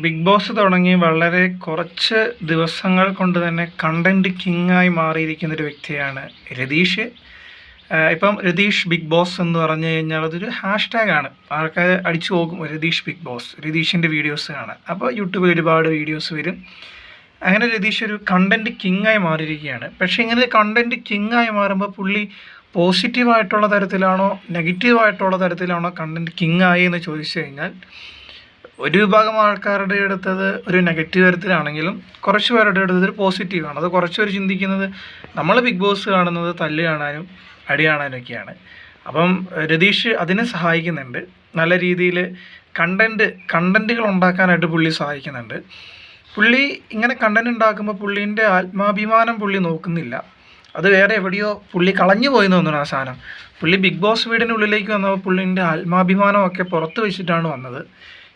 Big boss തുടങ്ങി വളരെ കുറച്ച് ദിവസങ്ങൾ കൊണ്ട് തന്നെ കണ്ടന്റ് കിങ്ങായി മാറിയിരിക്കുന്ന ഒരു വ്യക്തിയാണ് രതീഷ്. ഇപ്പം രതീഷ് ബിഗ് ബോസ് എന്ന് പറഞ്ഞു കഴിഞ്ഞാൽ അതൊരു ഹാഷ് ടാഗാണ് ആൾക്കാർ അടിച്ചു പോകും രതീഷ് ബിഗ് ബോസ് രതീഷിന്റെ വീഡിയോസ് കാണാൻ. അപ്പോൾ യൂട്യൂബിൽ ഒരുപാട് വീഡിയോസ് വരും. അങ്ങനെ രതീഷ് ഒരു കണ്ടന്റ് കിങ്ങായി മാറിയിരിക്കുകയാണ്. പക്ഷേ ഇങ്ങനെ കണ്ടന്റ് കിങ്ങായി മാറുമ്പോൾ പുള്ളി പോസിറ്റീവായിട്ടുള്ള തരത്തിലാണോ നെഗറ്റീവായിട്ടുള്ള തരത്തിലാണോ കണ്ടന്റ് കിങ്ങായി എന്ന് ചോദിച്ചു കഴിഞ്ഞാൽ ഒരു വിഭാഗം ആൾക്കാരുടെ അടുത്തത് ഒരു നെഗറ്റീവ് തരത്തിലാണെങ്കിലും കുറച്ച് പേരുടെ അടുത്തത് ഒരു പോസിറ്റീവാണ് അത് കുറച്ച് പേര് ചിന്തിക്കുന്നത് നമ്മൾ ബിഗ് ബോസ് കാണുന്നത് തല്ല് കാണാനും അടി കാണാനൊക്കെയാണ് അപ്പം രതീഷ് അതിനെ സഹായിക്കുന്നുണ്ട്. നല്ല രീതിയിൽ കണ്ടന്റ് കണ്ടന്റുകൾ ഉണ്ടാക്കാനായിട്ട് പുള്ളി സഹായിക്കുന്നുണ്ട്. പുള്ളി ഇങ്ങനെ കണ്ടന്റ് ഉണ്ടാക്കുമ്പോൾ പുള്ളീന്റെ ആത്മാഭിമാനം പുള്ളി നോക്കുന്നില്ല. അത് വേറെ എവിടെയോ പുള്ളി കളഞ്ഞു പോയി എന്ന് തോന്നുന്നു ആ സാധനം. പുള്ളി ബിഗ് ബോസ് വീടിനുള്ളിലേക്ക് വന്നപ്പോൾ പുള്ളീന്റെ ആത്മാഭിമാനമൊക്കെ പുറത്ത് വെച്ചിട്ടാണ് വന്നത്.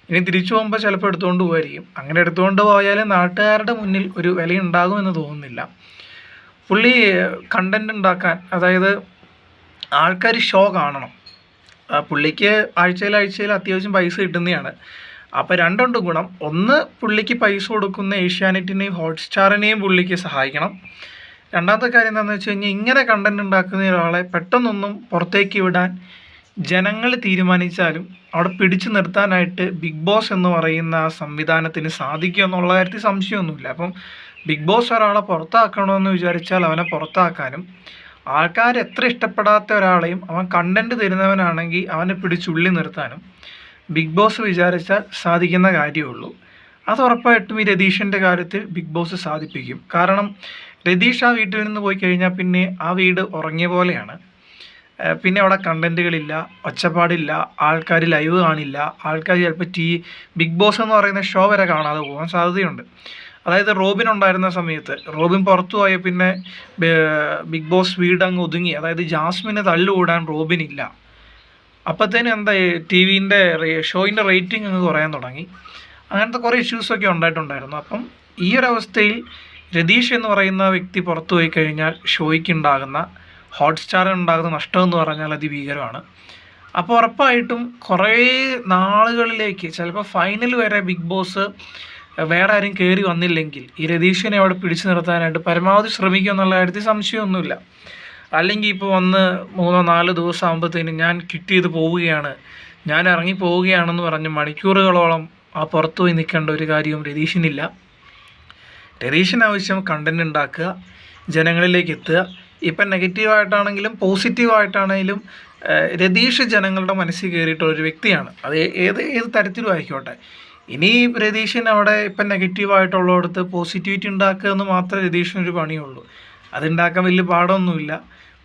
ഇനി തിരിച്ചു പോകുമ്പോൾ ചിലപ്പോൾ എടുത്തുകൊണ്ട് പോകുമായിരിക്കും അങ്ങനെ എടുത്തുകൊണ്ട് പോയാൽ നാട്ടുകാരുടെ മുന്നിൽ ഒരു വിലയുണ്ടാകുമെന്ന് തോന്നുന്നില്ല. പുള്ളി കണ്ടന്റ് ഉണ്ടാക്കാൻ അതായത് ആൾക്കാർ ഷോ കാണണം. പുള്ളിക്ക് ആഴ്ചയിൽ ആഴ്ചയിൽ അത്യാവശ്യം പൈസ കിട്ടുന്നതാണ്. അപ്പോൾ രണ്ടുണ്ട് ഗുണം. ഒന്ന് പുള്ളിക്ക് പൈസ കൊടുക്കുന്ന ഏഷ്യാനെറ്റിനെയും ഹോട്ട്സ്റ്റാറിനെയും പുള്ളിക്ക് സഹായിക്കണം. രണ്ടാമത്തെ കാര്യം എന്താണെന്ന് വെച്ച് കഴിഞ്ഞാൽ ഇങ്ങനെ കണ്ടന്റ് ഉണ്ടാക്കുന്ന ഒരാളെ പെട്ടെന്നൊന്നും പുറത്തേക്ക് വിടാൻ ജനങ്ങൾ തീരുമാനിച്ചാലും അവിടെ പിടിച്ചു നിർത്താനായിട്ട് ബിഗ് ബോസ് എന്ന് പറയുന്ന ആ സംവിധാനത്തിന് സാധിക്കും എന്നുള്ള കാര്യത്തിൽ സംശയമൊന്നുമില്ല. അപ്പം ബിഗ് ബോസ് ഒരാളെ പുറത്താക്കണമെന്ന് വിചാരിച്ചാൽ അവനെ പുറത്താക്കാനും ആൾക്കാർ എത്ര ഇഷ്ടപ്പെടാത്ത ഒരാളെയും അവൻ കണ്ടന്റ് തരുന്നവനാണെങ്കിൽ അവനെ പിടിച്ചുള്ളി നിർത്താനും ബിഗ് ബോസ് വിചാരിച്ചാൽ സാധിക്കുന്ന കാര്യമേ ഉള്ളൂ അത് ഉറപ്പായിട്ടും ഈ രതീഷിന്റെ കാര്യത്തിൽ ബിഗ് ബോസ് സാധിപ്പിക്കും. കാരണം രതീഷ് ആ വീട്ടിൽ നിന്ന് പോയി കഴിഞ്ഞാൽ പിന്നെ ആ വീട് ഉറങ്ങിയ പോലെയാണ്. പിന്നെ അവിടെ കണ്ടന്റുകളില്ല ഒച്ചപ്പാടില്ല ആൾക്കാർ ലൈവ് കാണില്ല. ആൾക്കാർ ചിലപ്പോൾ ടി ബിഗ് ബോസ് എന്ന് പറയുന്ന ഷോ വരെ കാണാതെ പോകാൻ സാധ്യതയുണ്ട്. അതായത് റോബിൻ ഉണ്ടായിരുന്ന സമയത്ത് റോബിൻ പുറത്തു പോയ പിന്നെ ബിഗ് ബോസ് വീട് അങ്ങ് ഒതുങ്ങി. അതായത് ജാസ്മിനെ തള്ളുകൂടാൻ റോബിൻ ഇല്ല. അപ്പോഴത്തേനും എന്താ ടി വിന്റെ ഷോയിന്റെ റേറ്റിംഗ് അങ്ങ് കുറയാൻ തുടങ്ങി. അങ്ങനത്തെ കുറേ ഇഷ്യൂസൊക്കെ ഉണ്ടായിട്ടുണ്ടായിരുന്നു. അപ്പം ഈ ഒരു അവസ്ഥയിൽ രതീഷ് എന്ന് പറയുന്ന വ്യക്തി പുറത്തു പോയി കഴിഞ്ഞാൽ ഷോയ്ക്ക് ഹോട്ട്സ്റ്റാറിന് ഉണ്ടാകുന്ന നഷ്ടം എന്ന് പറഞ്ഞാൽ അതിഭീകരമാണ്. അപ്പോൾ ഉറപ്പായിട്ടും കുറേ നാളുകളിലേക്ക് ചിലപ്പോൾ ഫൈനൽ വരെ ബിഗ് ബോസ് വേറെ ആരും കയറി വന്നില്ലെങ്കിൽ ഈ രതീഷിനെ അവിടെ പിടിച്ചു നിർത്താനായിട്ട് പരമാവധി ശ്രമിക്കും എന്നുള്ള കാര്യത്തിൽ സംശയമൊന്നുമില്ല. അല്ലെങ്കിൽ ഇപ്പോൾ വന്ന് മൂന്നോ നാല് ദിവസം ആകുമ്പോഴത്തേനും ഞാൻ കിറ്റ് ചെയ്ത് പോവുകയാണ് ഞാൻ ഇറങ്ങി പോവുകയാണെന്ന് പറഞ്ഞ് മണിക്കൂറുകളോളം ആ പുറത്തു പോയി നിൽക്കേണ്ട ഒരു കാര്യവും രതീഷിനില്ല. രതീഷിന് ആവശ്യം കണ്ടന്റ് ഉണ്ടാക്കുക ജനങ്ങളിലേക്ക് എത്തുക ഇപ്പം നെഗറ്റീവായിട്ടാണെങ്കിലും പോസിറ്റീവായിട്ടാണെങ്കിലും രതീഷ് ജനങ്ങളുടെ മനസ്സിൽ കയറിയിട്ടുള്ള ഒരു വ്യക്തിയാണ്. അത് ഏത് ഏത് തരത്തിലും ആയിക്കോട്ടെ. ഇനി രതീഷിന് അവിടെ ഇപ്പം നെഗറ്റീവായിട്ടുള്ളടത്ത് പോസിറ്റിവിറ്റി ഉണ്ടാക്കുക എന്ന് മാത്രമേ രതീഷിനൊരു പണിയുള്ളൂ. അതുണ്ടാക്കാൻ വലിയ പാടൊന്നുമില്ല.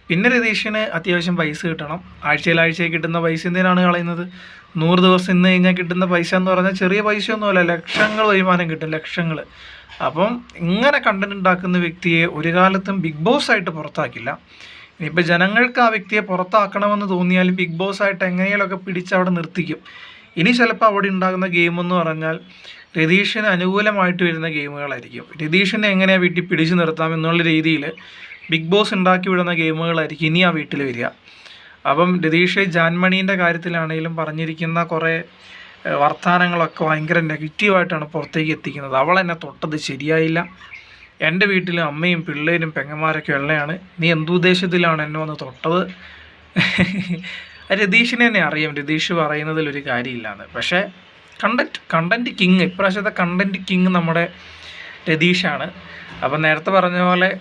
പിന്നെ രതീഷിന് അത്യാവശ്യം പൈസ കിട്ടണം. ആഴ്ചയിൽ കിട്ടുന്ന പൈസ എന്തിനാണ് കളയുന്നത്? നൂറ് ദിവസം ഇന്ന് കഴിഞ്ഞാൽ കിട്ടുന്ന പൈസ എന്ന് പറഞ്ഞാൽ ചെറിയ പൈസയൊന്നുമല്ല. ലക്ഷങ്ങൾ വരുമാനം കിട്ടും ലക്ഷങ്ങൾ. അപ്പം ഇങ്ങനെ കണ്ടന്റ് ഉണ്ടാക്കുന്ന വ്യക്തിയെ ഒരു കാലത്തും ബിഗ് ബോസ് ആയിട്ട് പുറത്താക്കില്ല. ഇനിയിപ്പോൾ ജനങ്ങൾക്ക് ആ വ്യക്തിയെ പുറത്താക്കണമെന്ന് തോന്നിയാലും ബിഗ് ബോസ് ആയിട്ട് എങ്ങനെയൊക്കെ പിടിച്ച് അവിടെ നിർത്തിക്കും. ഇനി ചിലപ്പോൾ അവിടെ ഉണ്ടാകുന്ന ഗെയിം എന്ന് പറഞ്ഞാൽ രതീഷിന് അനുകൂലമായിട്ട് വരുന്ന ഗെയിമുകളായിരിക്കും രതീഷിനെ എങ്ങനെയാണ് വീട്ടിൽ പിടിച്ചു നിർത്താം എന്നുള്ള രീതിയിൽ ബിഗ് ബോസ് ഉണ്ടാക്കി വിടുന്ന ഗെയിമുകളായിരിക്കും ഇനി ആ വീട്ടിൽ വരിക. അപ്പം രതീഷ് ജാൻമണീന്റെ കാര്യത്തിലാണെങ്കിലും പറഞ്ഞിരിക്കുന്ന കുറേ വർത്തമാനങ്ങളൊക്കെ ഭയങ്കര നെഗറ്റീവായിട്ടാണ് പുറത്തേക്ക് എത്തിക്കുന്നത്. അവൾ എന്നെ തൊട്ടത് ശരിയായില്ല. എന്റെ വീട്ടിൽ അമ്മയും പിള്ളേരും പെങ്ങന്മാരൊക്കെ ഉള്ളതാണ് നീ എന്തുദ്ദേശത്തിലാണ് എന്നെ വന്ന് തൊട്ടത്? രതീഷിനെ തന്നെ അറിയാം. രതീഷ് പറയുന്നതിൽ ഒരു കാര്യമില്ലാന്ന് പക്ഷേ കണ്ടന്റ് കണ്ടന്റ് കിങ് ഇപ്രാവശ്യത്തെ കണ്ടന്റ് കിങ് നമ്മുടെ രതീഷാണ്. അപ്പം നേരത്തെ പറഞ്ഞ പോലെ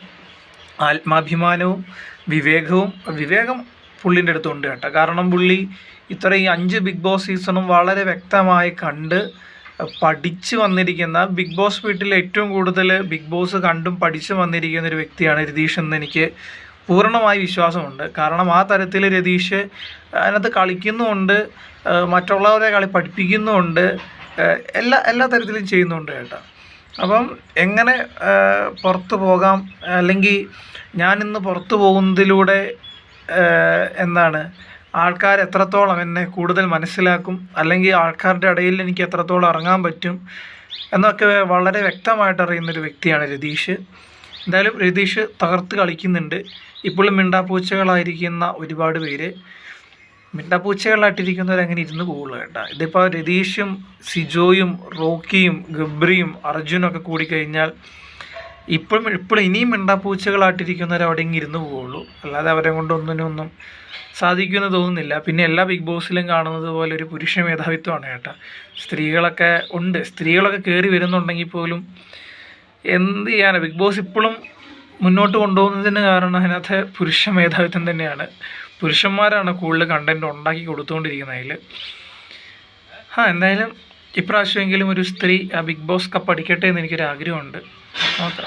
ആത്മാഭിമാനവും വിവേകവും വിവേകം പുള്ളിന്റെ അടുത്തുണ്ട് കേട്ടോ. കാരണം പുള്ളി ഇത്ര ഈ അഞ്ച് ബിഗ് ബോസ് സീസണും വളരെ വ്യക്തമായി കണ്ട് പഠിച്ചു വന്നിരിക്കുന്ന ബിഗ് ബോസ് വീട്ടിൽ ഏറ്റവും കൂടുതൽ ബിഗ് ബോസ് കണ്ടും പഠിച്ചു വന്നിരിക്കുന്ന ഒരു വ്യക്തിയാണ് രതീഷ് എന്ന് എനിക്ക് പൂർണമായി വിശ്വാസമുണ്ട്. കാരണം ആ തരത്തിൽ രതീഷ് അതിനകത്ത് കളിക്കുന്നുമുണ്ട് മറ്റുള്ളവരെ കളി പഠിപ്പിക്കുന്നുമുണ്ട് എല്ലാ എല്ലാ തരത്തിലും ചെയ്യുന്നുണ്ട് കേട്ടോ അപ്പം എങ്ങനെ പുറത്തു പോകാം? അല്ലെങ്കിൽ ഞാനിന്ന് പുറത്തു പോകുന്നതിലൂടെ എന്താണ്? ആൾക്കാർ എത്രത്തോളം എന്നെ കൂടുതൽ മനസ്സിലാക്കും അല്ലെങ്കിൽ ആൾക്കാരുടെ ഇടയിൽ എനിക്ക് എത്രത്തോളം ഇറങ്ങാൻ പറ്റും എന്നൊക്കെ വളരെ വ്യക്തമായിട്ട് അറിയുന്നൊരു വ്യക്തിയാണ് രതീഷ്. എന്തായാലും രതീഷ് തകർത്ത് കളിക്കുന്നുണ്ട്. ഇപ്പോഴും മിണ്ടാപ്പൂച്ചകളായിരിക്കുന്ന ഒരുപാട് പേര്. മിണ്ടാപ്പൂച്ചകളായിട്ടിരിക്കുന്നവരങ്ങനെ ഇരുന്ന് പോകുള്ളൂ കേട്ടോ. ഇതിപ്പോൾ രതീഷും സിജോയും റോക്കിയും ഗബ്രിയും അർജുനും ഒക്കെ കൂടിക്കഴിഞ്ഞാൽ ഇപ്പോഴും ഇപ്പോഴും ഇനിയും മിണ്ടാപ്പൂച്ചകളായിട്ടിരിക്കുന്നവർ അവിടെ ഇങ്ങ് ഇരുന്ന് പോവുള്ളൂ അല്ലാതെ അവരെ കൊണ്ട് ഒന്നും സാധിക്കുമെന്ന് തോന്നുന്നില്ല. പിന്നെ എല്ലാ ബിഗ് ബോസിലും കാണുന്നത് പോലെ ഒരു പുരുഷ മേധാവിത്വമാണ് കേട്ടോ സ്ത്രീകളൊക്കെ ഉണ്ട്. സ്ത്രീകളൊക്കെ കയറി വരുന്നുണ്ടെങ്കിൽ പോലും എന്ത് ചെയ്യാനാണ് ബിഗ് ബോസ് ഇപ്പോഴും മുന്നോട്ട് കൊണ്ടുപോകുന്നതിന് കാരണം അതിനകത്ത് പുരുഷ മേധാവിത്വം തന്നെയാണ്. പുരുഷന്മാരാണ് കൂടുതൽ കണ്ടന്റ് ഉണ്ടാക്കി കൊടുത്തുകൊണ്ടിരിക്കുന്നത് അതിൽ ആ എന്തായാലും ഇപ്രാവശ്യമെങ്കിലും ഒരു സ്ത്രീ ആ ബിഗ് ബോസ് കപ്പ് അടിക്കട്ടെ എന്ന് എനിക്കൊരു ആഗ്രഹമുണ്ട് ओके